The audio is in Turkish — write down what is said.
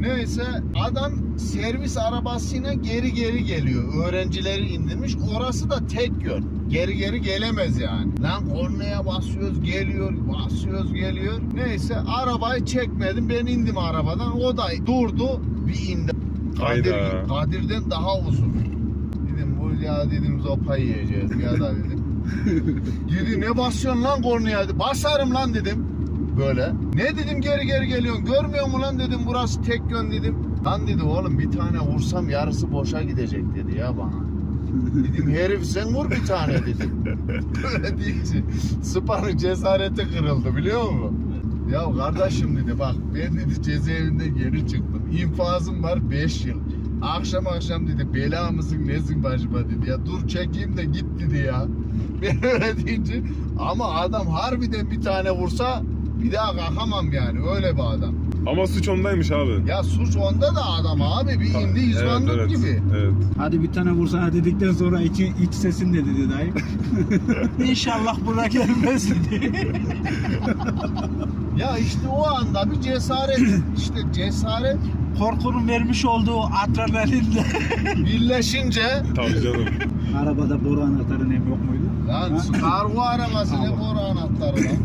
Neyse adam servis arabasıyla geri geri geliyor. Öğrencileri indirmiş. Orası da tek yön. Geri geri gelemez yani. Lan kornaya basıyoruz geliyor, basıyoruz geliyor. Neyse arabayı çekmedim. Ben indim arabadan. O da durdu. Bir indi. Kadir, Hayda. Kadir'den daha uzun. Dedim bu ya dedim zopa yiyeceğiz ya da dedim. Dedi ne basıyorsun lan kornaya? Basarım lan dedim. Böyle. Ne dedim geri geri geliyorsun. Görmüyor musun lan dedim burası tek yön dedim. Lan dedi oğlum bir tane vursam yarısı boşa gidecek dedi ya bana. Dedim herif sen vur bir tane dedim. Böyle deyince Spa'nın cesareti kırıldı biliyor musun? Ya kardeşim dedi bak ben dedi cezaevinden geri çıktım. İnfazım var 5 yıl. Akşam akşam dedi bela mısın nesin başıma dedi ya dur çekeyim de git dedi ya. Ben öyle deyince ama adam harbiden bir tane vursa bir daha kalkamam yani öyle bir adam. Ama suç ondaymış abi. Ya suç onda da adam abi bir indi izbanlık evet, evet. gibi. Evet. Hadi bir tane vursana dedikten sonra içi, iç sesin de dedi dayı. İnşallah buna gelmez dedi. Ya işte o anda bir cesaret işte cesaret Korkunun vermiş olduğu adrenalinle. birleşince Tabii canım. Arabada boru anahtarın hem yok muydu? lan Ha? kargo arabası ne boru anahtarı lan.